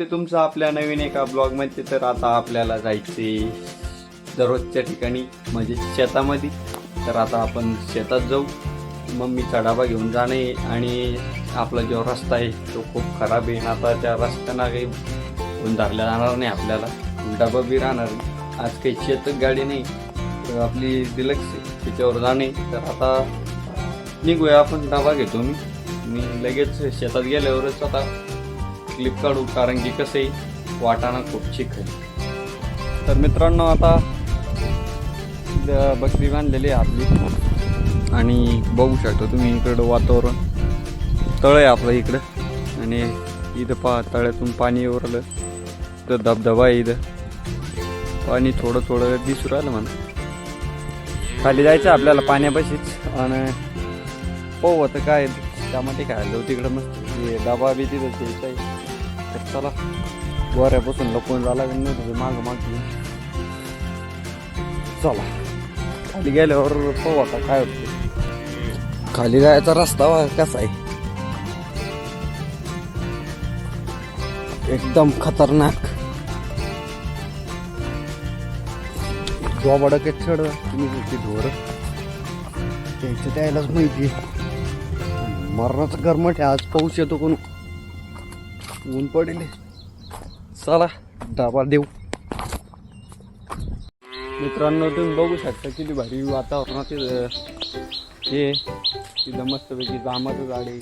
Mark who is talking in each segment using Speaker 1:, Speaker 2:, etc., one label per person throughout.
Speaker 1: होते तुमचं आपल्या नवीन एका ब्लॉगमध्ये तर आता आपल्याला जायचे दररोजच्या ठिकाणी म्हणजे शेतामध्ये. तर आता आपण शेतात जाऊ. मम्मीचा डबा घेऊन जाणे आणि आपला जो रस्ता आहे तो खूप खराब आहे. आता त्या रस्त्यानं काही उंधारल्या जाणार नाही आपल्याला. डबा बी राहणार आज काही शेतक गाडी नाही तर आपली डिलक्स त्याच्यावर जाणे. तर आता निघूया आपण डबा घेतो मी. मी लगेच शेतात गेल्यावरच आता क्लिप काढू कारण की कसं आहे वाटाणा खूप चिक आहे. तर मित्रांनो आता बकरी बांधलेली आहे आपली. आणि बघू शकता तुम्ही इकडं वातावरण. तळ आहे आपलं इकडं. आणि इथं पा तळ्यातून पाणी उरलं. तर धबधबा आहे इथं. पाणी थोडं थोडं दिसू राहिलं म्हणा. खाली जायचं आपल्याला पाण्यापाशीच. आणि पाहू आता काय त्यामध्ये काय आलं तिकडं मस्त. हे डबा बी तिथं द्यायचा आहे. तर चला. गोऱ्यापासून लपून झाला नाही तुझं मागं माग चला. खाली गेल्यावर पाहू आता काय होतं. खाली जायचा रस्ता कसा आहे. एकदम खतरनाक. जोबाडक छड तुम्ही तुमची ढोर त्यांचं त्यालाच माहिती मरणाचं गरमट आहे आज पाऊस येतो कोण? ऊन पडेल. चला डाबा देऊ. मित्रांनो तुम्ही बघू शकता किती भारी वातावरणात हे तिथं मस्तपैकी जांबाचं झाड आहे.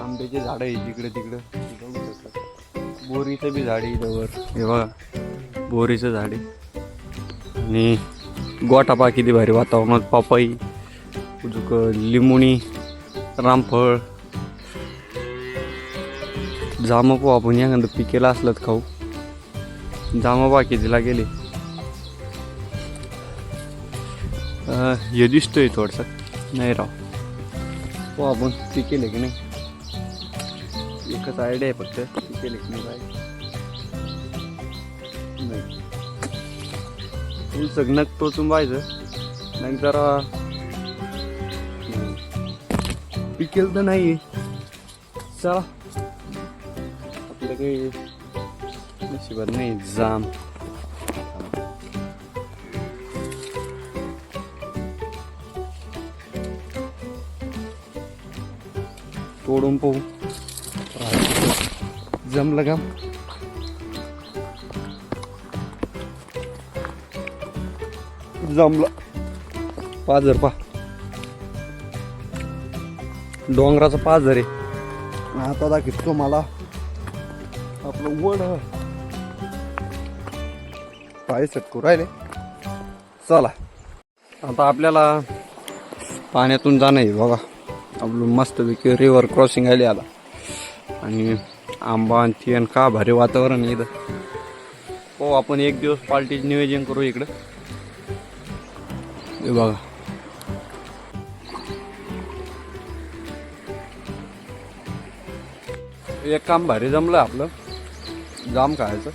Speaker 1: आंब्याचे झाड आहे जिकडे तिकडं. बघू शकता. बोरीचं बी झाड आहे इथं हे बघा बोरीचं झाड आहे. आणि गोटापा किती भारी वातावरणात. पापाई उजुक लिंबुणी रामफळ. जामं पाहू आपण. एखादं पिकेला असलं खाऊ. जामं बाकीला गेले. हे दिसतोय थोडस. नाही राव. हो आपण पिकेले की नाही. एकच आयडिया आहे फक्त पिकेले की नाही काय नाही. फुल सगनक टोचून पाहिजे नाही जरा पिकेल तर नाही. चला. काही नशिबात नाही जाम. तोडून पाहू. जमलं का? जमलं. पाझर पा. डोंगराचा पाझर आहे. आता दाखवतो मला आपलं वड पाय सटकू राहिले. चला. आता आपल्याला पाण्यातून जाणं आहे बघा. आपलं मस्तपैकी रिव्हर क्रॉसिंग आली आता. आणि आंबा आणि ती आणि का भारी वातावरण आहे इथं. हो आपण एक दिवस पार्टीचं नियोजन करू इकडं. हे बघा. एक काम भारी जमलं आपलं. जाम खायचं.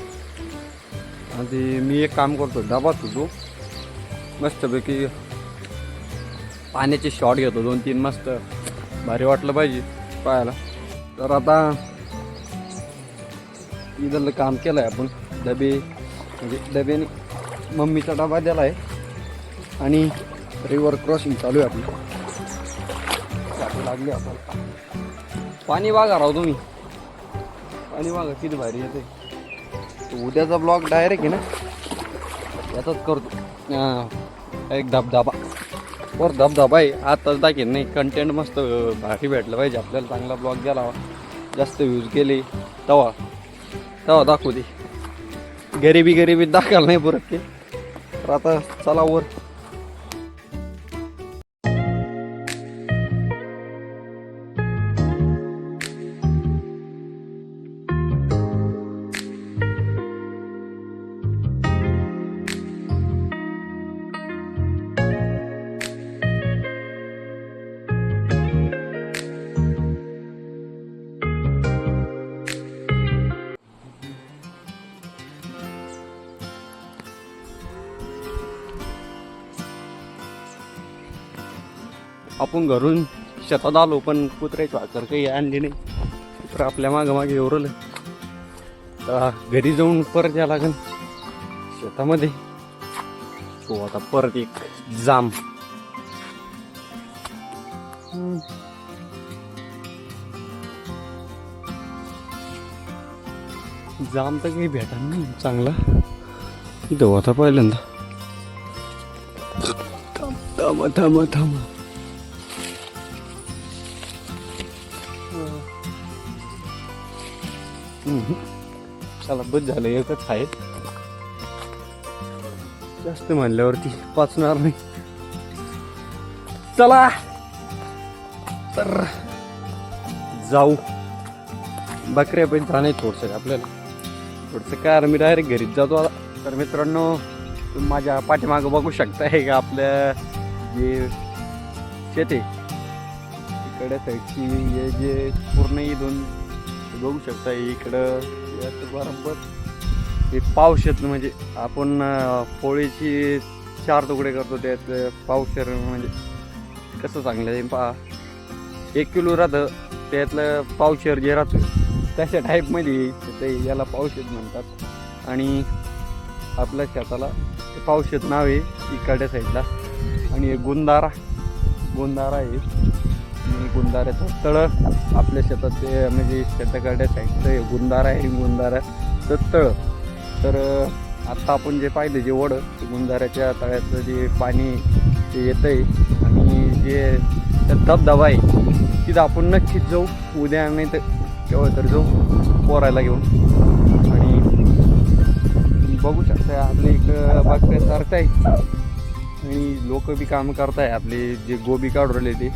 Speaker 1: आणि मी एक काम करतो डबा तुझो मस्तपैकी पाण्याचे शॉट घेतो दोन तीन मस्त. भारी वाटलं पाहिजे पाहायला. तर आता इथलं काम केलं आहे आपण. डबे म्हणजे डब्याने मम्मीचा डबा दिला आहे आणि रिवर क्रॉसिंग चालू आहे आपली. लागली आपल्याला. पाणी वागा राव तुम्ही. पाणी वागा किती भारी येते उद्याचा ब्लॉग डायरेक्ट आहे ना? याचाच करतो. एक धबधबा. वर धबधबा आहे. आताच दाखेन नाही. कंटेंट मस्त भारी भेटलं पाहिजे. आपल्याला चांगला ब्लॉग गेला जास्त व्ह्यूज गेले. तवा. तवा दाखवू दे. गरिबी गरिबी दाखवायला नाही परत ते. तर आता चला वर. आपण घरून शेतात आलो पण कुत्र्याची वाकर काही आणली नाही. कुत्र आपल्या मागे मागे एवढलं तर घरी जाऊन परत या लागेल शेतामध्ये. हो आता परत एक जाम. जाम तर काही भेटा नाही चांगला. इथं होता पहिल्यांदा. थांबा थांबा थांबा. बस झालं एकच आहे. जास्त म्हणल्यावरती पाचणार नाही. चला. तर जाऊ. बकऱ्या पण जाणे थोडंसं आपल्याला. थोडंसं काय मी डायरेक्ट घरीच जातो आता. तर मित्रांनो तुम्ही माझ्या पाठीमागं बघू शकता हे का आपल्या जे शेते इकडे साईडची हे जे पूर्ण दोन बघू शकता इकडं हे असं बरोबर. हे पावशेत म्हणजे आपण पोळीची चार तुकडे करतो त्यात पावशेर म्हणजे कसं चांगलं आहे पा एक किलो राहतं त्यातलं पावशेर जे राहतं तशा टाईपमध्ये ते याला पावशेत म्हणतात. आणि आपल्या शेताला ते पावशेत नाव आहे इकडच्या साईडला आणि एक गुंदारा गुंदारा आहे. गुंदाऱ्याचं तळ आपल्या शेतात ते म्हणजे शेताकडे साईडचं हे गुंदारा आहे गुंदाऱ्याचं तळ. तर आत्ता आपण जे पाहिलं जे वड ते गुंदाऱ्याच्या तळ्याचं जे पाणी ते येतं आहे आणि जे धबधबा आहे तिथं आपण नक्कीच जाऊ. उद्या नाही तर केव्हा तर जाऊ. पोरायला घेऊन. आणि बघू शकता आपल्या इकडं बघण्यासारखं आहे. आणि लोक बी काम करताय. आपले जे गोबी काढून राहिले ते.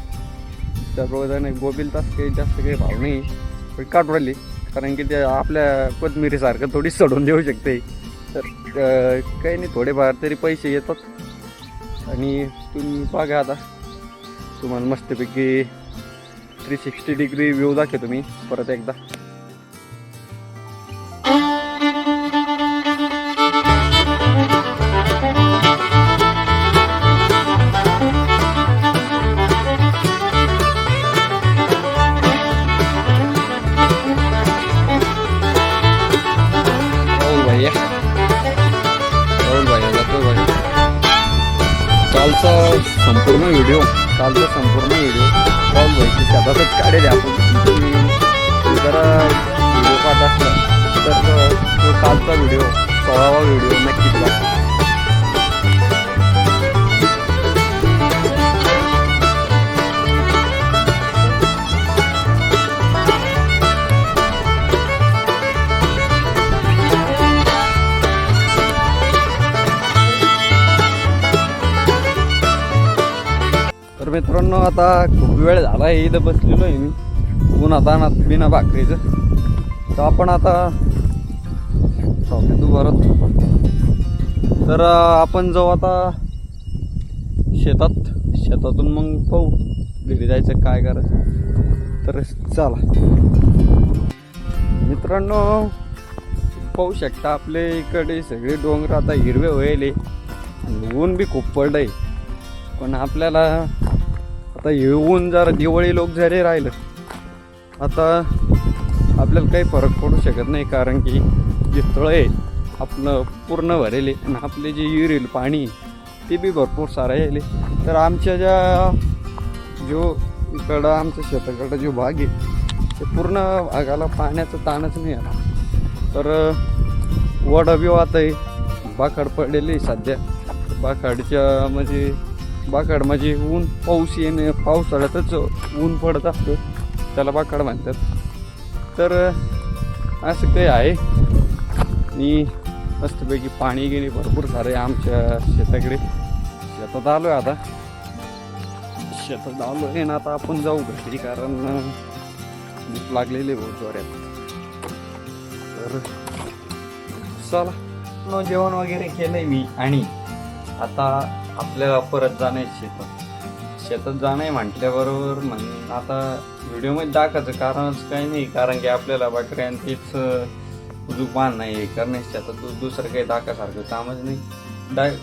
Speaker 1: सर्वजण गोबीला तास काही जास्त काही भाव नाही. पण काढून राहिली. कारण की ते आपल्या कोथमिरीसारखं थोडी सडून देऊ शकते. तर काही नाही थोडेफार तरी पैसे येतात. आणि तुम्ही बघा आता. तुम्हाला मस्तपैकी थ्री सिक्स्टी डिग्री व्ह्यू दाखवतो मी परत एकदा. कालचा संपूर्ण व्हिडिओ कालचा संपूर्ण व्हिडिओ कॉल व्हायची त्याबाबत काढेल आपण. जरा व्हिडिओ पाहत असला तर तो कालचा व्हिडिओ सोळावा व्हिडिओ नक्कीच लागतो मित्रांनो आता खूप वेळ झाला आहे इथं बसलेलो आहे मी. ऊन आता ना बिना भाकरीचं. तर आपण आता तू उभारत तर आपण जाऊ आता शेतात. शेतातून मग पाहू घरी जायचं काय करायचं. तर चला. मित्रांनो पाहू शकता आपले इकडे सगळे डोंगर आता हिरवे व्हायले. आणि ऊन बी खूप पडलंय. पण आपल्याला आता येऊन जरा दिवाळी लोक जरी राहिलं आता आपल्याला काही फरक पडू शकत नाही कारण की जे तळ आहे आपलं पूर्ण भरेले आणि आपले जे युरिल पाणी ते बी भरपूर सारं यायले तर आमच्या ज्या जो इकडं आमच्या शेताकडं जो भाग आहे ते पूर्ण भागाला पाण्याचं ताणच नाही आला तर वड बी वाहत आहे बाकाड पडलेली सध्या. बाकाडच्या म्हणजे बाकाड म्हणजे ऊन पाऊस येणे पावसाळ्यातच ऊन पडत असतं. त्याला बाकाड म्हणतात. तर असं काही आहे. आणि मस्तपैकी पाणी गेले भरपूर सारे आमच्या शेताकडे. शेतात आलो आहे आता. शेतात आलो आहे ना आता आपण जाऊ घरी कारण भूक लागलेली आहे बहुत जोऱ्यात तर चला. जेवण वगैरे केलंय मी आणि आता आपल्याला परत जाणं आहे शेतात. शेतात जाणं आहे म्हटल्याबरोबर म्हण आता व्हिडिओमध्ये दाखवायचं कारणच काही नाही कारण की आपल्याला बकऱ्या आणि तेच दुकान नाही करणे. शेतात दु- दुसरं काही दाखासारखं कामच नाही. डाय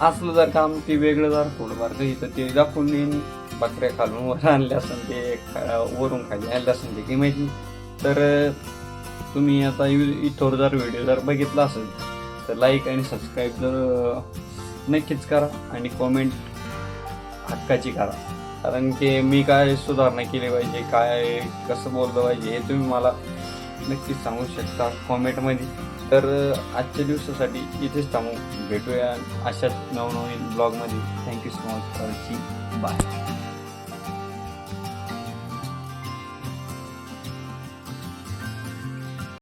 Speaker 1: असलं जर काम ते वेगळं जर थोडंफार काही तर ते दाखवून देईन. बकऱ्या खालून वर आणल्या असेल ते खा- वरून खाली आणल्या असेल ते की माहिती तर तुम्ही आता यू इथवर जर व्हिडिओ जर बघितला असेल तर लाईक आणि सबस्क्राईब जर नक्कीच करा आणि कॉमेंट हक्काची करा. कारण की मी काय सुधारणा केली पाहिजे काय कसं बोललं पाहिजे हे तुम्ही मला नक्कीच सांगू शकता कॉमेंटमध्ये तर आजच्या दिवसासाठी इथेच थांबू. भेटूया अशाच नवनवीन ब्लॉगमध्ये thank you so much for bye